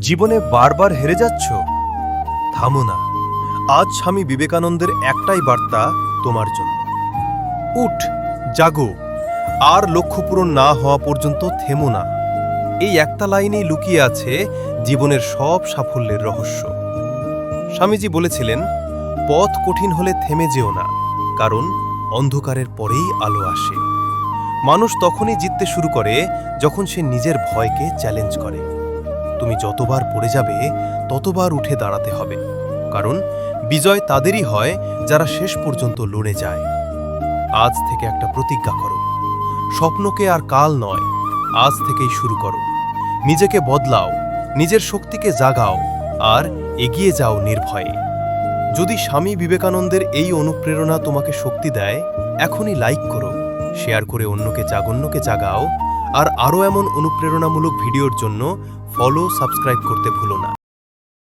জীবনে বারবার হেরে যাচ্ছ? থামো না। আজ স্বামী বিবেকানন্দের একটাই বার্তা তোমার জন্য। উঠ, জাগো। আর লক্ষ্য পূরণ না হওয়া পর্যন্ত থেমো না। এই একটা লাইনেই লুকিয়ে আছে জীবনের সব সাফল্যের রহস্য। স্বামীজি বলেছিলেন, পথ কঠিন হলে থেমে যেও না, কারণ অন্ধকারের পরেই আলো আসে। মানুষ তখনই জিততে শুরু করে যখন সে নিজের ভয়কে চ্যালেঞ্জ করে। তুমি যতবার পড়ে যাবে, ততবার উঠে দাঁড়াতে হবে। কারণ, বিজয় তাদেরই হয় যারা শেষ পর্যন্ত লড়ে যায়। আজ থেকে একটা প্রতিজ্ঞা করো। স্বপ্নকে আর কাল নয়, আজ থেকেই শুরু করো। নিজেকে বদলাও, নিজের শক্তিকে জাগাও, আর এগিয়ে যাও নির্ভয়ে। যদি স্বামী বিবেকানন্দের এই অনুপ্রেরণা তোমাকে শক্তি দেয়, এখনই লাইক করো শেয়ার করে অন্যকে, জাগন্যকে জাগাও আর আরও এমন অনুপ্রেরণামূলক ভিডিওর জন্য ফলো সাবস্ক্রাইব করতে ভুলো না।